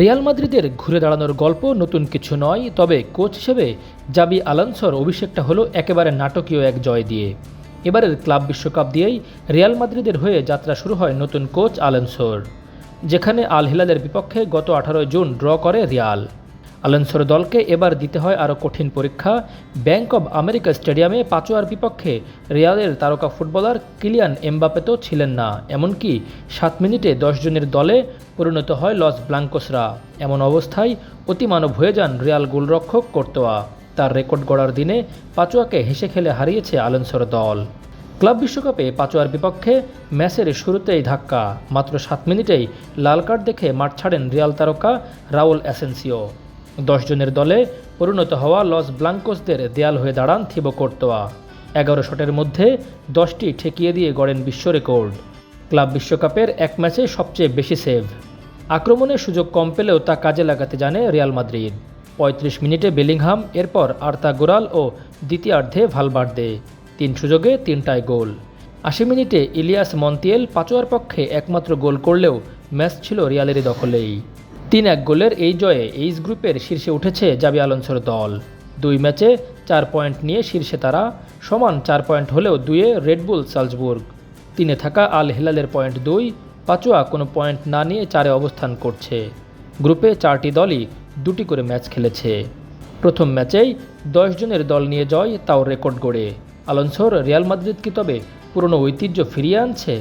Real মাদ্রিদের ঘুরে দাঁড়ানোর গল্প নতুন কিছু নয়, তবে কোচ হিসেবে জাবি আলানসর অভিষেকটা হলো একেবারে নাটকীয় এক জয় দিয়ে। এবারের ক্লাব বিশ্বকাপ দিয়েই রিয়াল মাদ্রিদের হয়ে যাত্রা শুরু হয় নতুন কোচ আলানসোর, যেখানে আল হিলালের বিপক্ষে গত আঠারোই জুন ড্র করে রিয়াল। আলানসোর দলকে এবার দিতে হয় আরও কঠিন পরীক্ষা। ব্যাংক অব আমেরিকা স্টেডিয়ামে পাচোয়ার বিপক্ষে রিয়ালের তারকা ফুটবলার কিলিয়ান এমবাপে তো ছিলেন না, এমনকি সাত মিনিটে জনের দলে পরিণত হয় লস ব্লাঙ্কোসরা। এমন অবস্থায় অতিমানব হয়ে যান রিয়াল গোলরক্ষক কোর্তোয়া। তার রেকর্ড গড়ার দিনে পাচোয়াকে হেসে খেলে হারিয়েছে আলানসোর দল। ক্লাব বিশ্বকাপে পাচোয়ার বিপক্ষে ম্যাচের শুরুতেই ধাক্কা, মাত্র সাত মিনিটেই লাল কার্ড দেখে মাঠ ছাড়েন রিয়াল তারকা রাউল অ্যাসেন্সিও। জনের দলে পরিণত হওয়া লস ব্লাঙ্কোসদের দেয়াল হয়ে দাঁড়ান থিবো কোর্তোয়া। এগারো শটের মধ্যে দশটি ঠেকিয়ে দিয়ে গড়েন বিশ্ব রেকর্ড। ক্লাব বিশ্বকাপের এক ম্যাচে সবচেয়ে বেশি সেভ। আক্রমণের সুযোগ কম পেলেও তা কাজে লাগাতে জানে রিয়াল মাদ্রিদ। পঁয়ত্রিশ মিনিটে বেলিংহাম, এরপর আর্তা গোরাল ও দ্বিতীয়ার্ধে ভালবার্দে। তিন সুযোগে তিনটায় গোল। আশি মিনিটে ইলিয়াস মন্তিয়েল পাচোয়ার পক্ষে একমাত্র গোল করলেও ম্যাচ ছিল রিয়ালেরই দখলেই। তিন এক গোলের এই জয়ে এইচ গ্রুপের শীর্ষে উঠেছে জাবি আলোনসোর দল। দুই ম্যাচে চার পয়েন্ট নিয়ে শীর্ষে তারা, সমান চার পয়েন্ট হলেও দুয়ে রেডবুল সালজবুর্গ। তিনে থাকা আল হিলালের পয়েন্ট দুই, পাচুয়া কোনো পয়েন্ট না নিয়ে চারে অবস্থান করছে। গ্রুপে চারটি দলই দুটি করে ম্যাচ খেলেছে। প্রথম ম্যাচেই দশ জনের দল নিয়ে জয়, তাও রেকর্ড গড়ে। আলোনসোর রিয়াল মাদ্রিদ কি তবে পুরনো ঐতিহ্য ফিরিয়ে আনছে